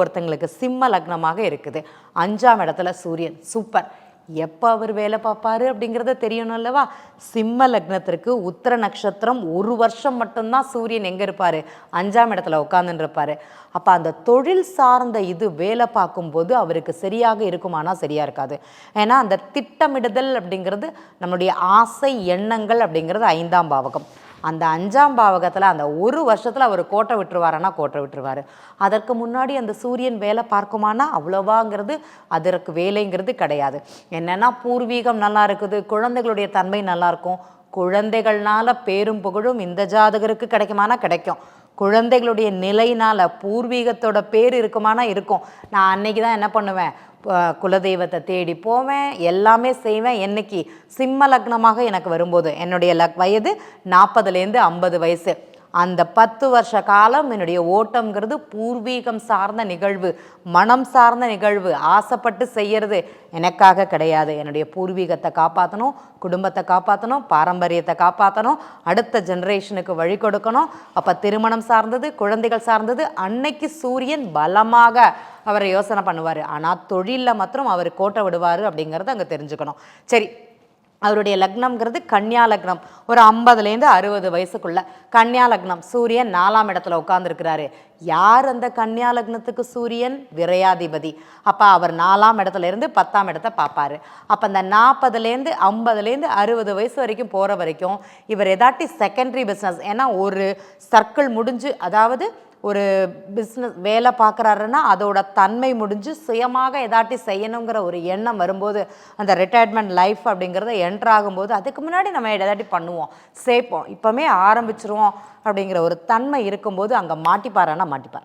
ஒருத்தங்களுக்கு சிம்ம லக்னமாக இருக்குது. அஞ்சாம் இடத்துல சூரியன். சூப்பர். எப்போ அவர் வேலை பார்ப்பாரு அப்படிங்கிறத தெரியணும் அல்லவா? சிம்ம லக்னத்திற்கு உத்தர நட்சத்திரம் ஒரு வருஷம் மட்டும்தான் சூரியன் எங்கே இருப்பார்? அஞ்சாம் இடத்துல உட்காந்துருப்பார் இருப்பாரு அப்போ அந்த தொழில் சார்ந்த இது வேலை பார்க்கும்போது அவருக்கு சரியாக இருக்குமானா சரியாக இருக்காது. ஏன்னா அந்த திட்டமிடுதல் அப்படிங்கிறது நம்மளுடைய ஆசை எண்ணங்கள் அப்படிங்கிறது ஐந்தாம் பாவகம். அந்த அஞ்சாம் பாவகத்தில் அந்த ஒரு வருஷத்தில் அவர் கோட்டை விட்டுருவாரன்னா கோட்டை விட்டுருவார். அதற்கு முன்னாடி அந்த சூரியன் வேலை பார்க்குமானா? அவ்வளோவாங்கிறது அதற்கு வேலைங்கிறது கிடையாது. என்னென்னா பூர்வீகம் நல்லா இருக்குது குழந்தைகளுடைய தன்மை நல்லாயிருக்கும் குழந்தைகள்னால பேரும் புகழும் இந்த ஜாதகருக்கு கிடைக்குமானா? கிடைக்கும். குழந்தைகளுடைய நிலையினால் பூர்வீகத்தோட பேர் இருக்குமானா இருக்கும். நான் அன்னைக்கு தான் என்ன பண்ணுவேன்? குலதெய்வத்தை தேடி போவேன் எல்லாமே செய்வேன். என்னைக்கு? சிம்ம லக்னமாக எனக்கு வரும்போது. என்னுடைய லக் வயது நாற்பதுலேருந்து ஐம்பது வயசு. அந்த பத்து வருஷ காலம் என்னுடைய ஓட்டம்ங்கிறது பூர்வீகம் சார்ந்த நிகழ்வு மனம் சார்ந்த நிகழ்வு. ஆசைப்பட்டு செய்கிறது எனக்காக கிடையாது. என்னுடைய பூர்வீகத்தை காப்பாற்றணும் குடும்பத்தை காப்பாற்றணும் பாரம்பரியத்தை காப்பாற்றணும் அடுத்த ஜென்ரேஷனுக்கு வழி கொடுக்கணும். அப்போ திருமணம் சார்ந்தது குழந்தைகள் சார்ந்தது அன்னைக்கு சூரியன் பலமாக அவரை யோசனை பண்ணுவார். ஆனால் தொழிலில் மாத்திரம் அவர் கோட்டை விடுவார் அப்படிங்கிறத அங்கே தெரிஞ்சுக்கணும். சரி அவருடைய லக்னம்ங்கிறது கன்னியா லக்னம். ஒரு ஐம்பதுலேருந்து அறுபது வயசுக்குள்ள கன்னியா லக்னம். சூரியன் நாலாம் இடத்துல உட்காந்துருக்கிறாரு யார் அந்த கன்னியா லக்னத்துக்கு சூரியன்? விரையாதிபதி. அப்போ அவர் நாலாம் இடத்துல இருந்து பத்தாம் இடத்த பார்ப்பாரு. அப்போ அந்த நாற்பதுலேருந்து ஐம்பதுலேருந்து அறுபது வயசு வரைக்கும் போகிற வரைக்கும் இவர் எதாட்டி செகண்டரி பிஸ்னஸ் ஏன்னா ஒரு சர்க்கிள் முடிஞ்சு அதாவது ஒரு பிஸ்னஸ் வேலை பார்க்குறாருன்னா அதோட தன்மை முடிஞ்சு சுயமாக எதாட்டி செய்யணுங்கிற ஒரு எண்ணம் வரும்போது அந்த ரிட்டையர்மெண்ட் லைஃப் அப்படிங்கிறத என்ட்ரு ஆகும்போது அதுக்கு முன்னாடி நம்ம எதாட்டி பண்ணுவோம். சேர்ப்போம். இப்போமே ஆரம்பிச்சிருவோம் அப்படிங்கிற ஒரு தன்மை இருக்கும்போது அங்கே மாட்டிப்பாரான்னா மாட்டிப்பார்.